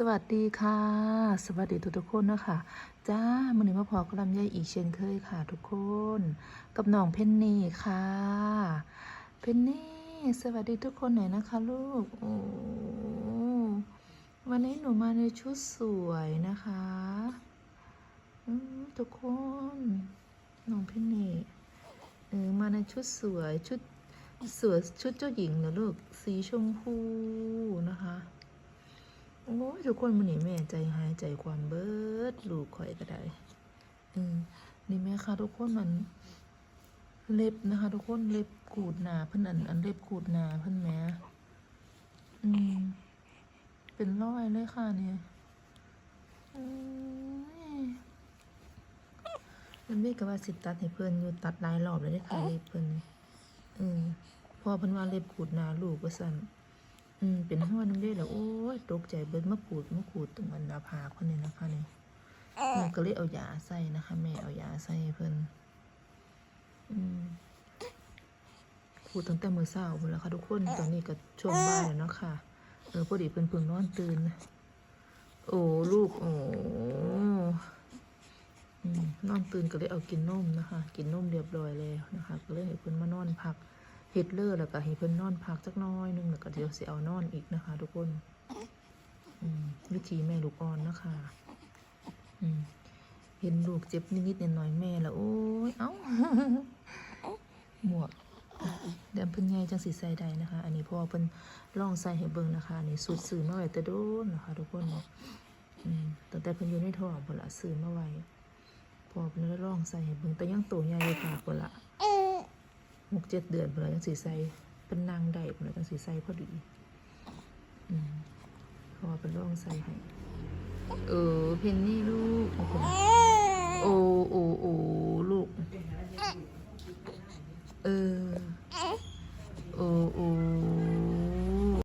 สวัสดีค่ะ สวัสดีทุกทุกคนนะคะจ้ามันนี้มาพอกลำไยอีกเช่นเคยค่ะ ทุกคน กับน้องเพนนี่ค่ะ เพนนี่สวัสดีทุกคนหน่อยนะคะ ลูกโอ้วันนี้หนูมาในชุดสวยนะคะทุกคนน้องเพนนี่เออมาในชุดสวยชุดสวยชุดเจ้าหญิงเหรอลูกสีชมพูนะคะ ทุกคนมันนี่แม่ใจหายใจความเบิดลูกข่อยก็ได้อืมนี่แม่ค่ะทุกคนมันเล็บนะคะ ทุกคนเล็บขูดหนาเพิ่นอันอันเล็บขูดหนาเพิ่นแม่อืมเป็นรอยเลยค่ะเนี่ยอืมมันไม่กับว่าสิตัดให้เพิ่นอยู่ตัดหลายรอบเลยได้ค่ะเล็บเพิ่นอืมพอเพิ่นว่าเล็บขูดหนาลูกก็สั่น อืมเป็นห้อน้ำได้แล้วโอ้ยตกใจเบิดมะกรูดมะกรูดตรงอันหนาผากคนนี้นะคะเนี่ยแม่ก็เลยเอายาใส่นะคะ แม่เอายาใส่เพิ่นอืมขูดตั้งแต่มือเช้าพุ่นแล้วค่ะทุกคนตอนนี้ก็ช่วงบ่ายแล้วเนาะค่ะเออพอดีเพิ่นเพิ่งนอนตื่นโอ้ลูกโอ้อืมนอนตื่นก็เลยเอากินนมนะคะ กินนมเรียบร้อยแล้วนะคะ ก็เลยให้เพิ่นมานอนพัก เฮ็ดเลอร์แล้วก็ให้เพิ่นนอนพักสักน้อยหนึงแล้วก็เดี๋ยวสิเอานอนอีกนะคะ ทุกคนวิธีแม่ลูกอ่อนนะคะอืมเห็นลูกเจ็บนิดๆหน่อยๆแม่แล้วโอ้ยเอ้าหมวกเดี๋ยวเพิ่นใหญ่จังสิใส่ได้นะคะ อันนี้พ่อเพิ่นลองใส่ให้เบิ่งนะคะนี่สุดซื้อมาไว้แต่โดนนะคะ ทุกคนตั้งแต่เพิ่นอยู่ในท้องพุ่นละซื้อมาไว้พ่อเพิ่นเลยลองใส่ให้เบิ่งแต่ยังโตใหญ่อยู่ะ เจ็ดเดือนเพื่อนจังสีใสเป็นนางได้เพื่อนจังสีใสพอดีอืมพอเป็นร่องใสให้เออเพนนี่ลูกโอ้โอ้โอ้ลูก เออ